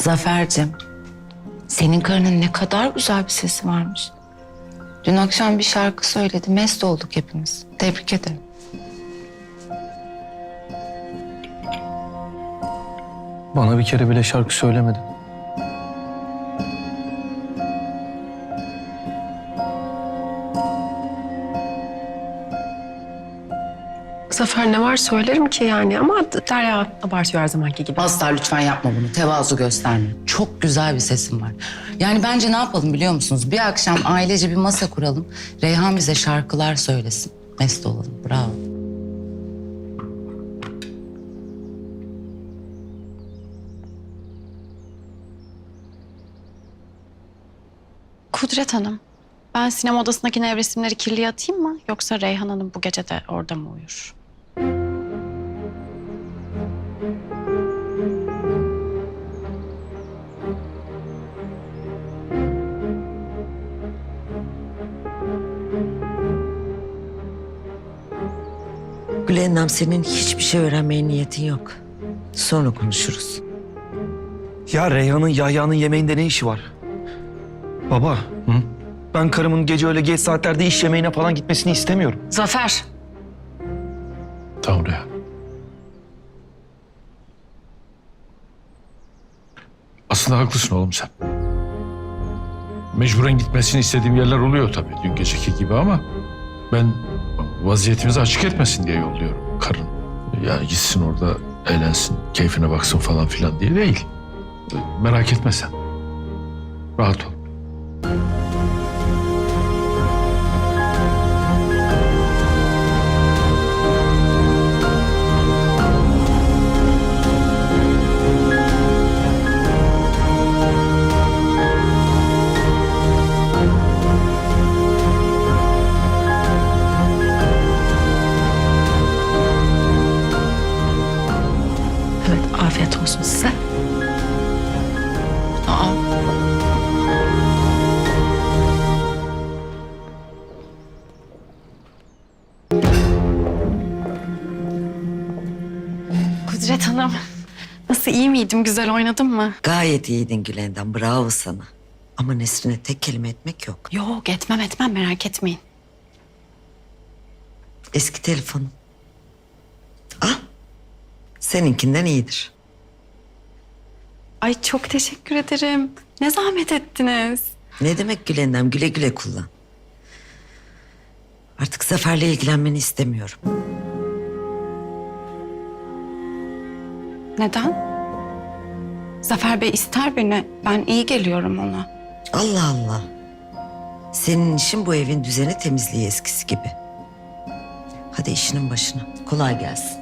Zafer'cim, senin karının ne kadar güzel bir sesi varmış. Dün akşam bir şarkı söyledi, mest olduk hepimiz. Tebrik ederim. Bana bir kere bile şarkı söylemedin. Zafer ne var söylerim ki yani ama Derya abartıyor her zamanki gibi. Asla lütfen yapma bunu, tevazu gösterme. Çok güzel bir sesin var. Yani bence ne yapalım biliyor musunuz? Bir akşam ailece bir masa kuralım. Reyhan bize şarkılar söylesin. Mest olalım, bravo. Kudret Hanım, ben sinema odasındaki nevresimleri kirliye atayım mı? Yoksa Reyhan Hanım bu gece de orada mı uyur? Gülendam senin hiçbir şey öğrenmeye niyetin yok. Sonra konuşuruz. Ya Reyhan'ın Yahya'nın yemeğinde ne işi var? Baba, ben karımın gece öyle geç saatlerde iş yemeğine falan gitmesini istemiyorum. Zafer! Tamam Reyhan. Aslında haklısın oğlum sen. Mecburen gitmesini istediğim yerler oluyor tabii dün geceki gibi ama ben vaziyetimizi açık etmesin diye yolluyorum karın. Yani gitsin orada eğlensin, keyfine baksın falan filan diye değil. Merak etme sen. Rahat ol. Afiyet olsun size. Aa, Kudret Hanım, nasıl iyi miydim, güzel oynadım mı? Gayet iyiydin Gülendam. Bravo sana. Ama Nesrin'e tek kelime etmek yok. Yok, etmem etmem merak etmeyin. Eski telefonum. Seninkinden iyidir. Ay çok teşekkür ederim. Ne zahmet ettiniz. Ne demek Gülendam? Güle güle kullan. Artık Zafer'le ilgilenmeni istemiyorum. Neden? Zafer Bey ister beni. Ben iyi geliyorum ona. Allah Allah. Senin işin bu evin düzeni temizliği eskisi gibi. Hadi işinin başına. Kolay gelsin.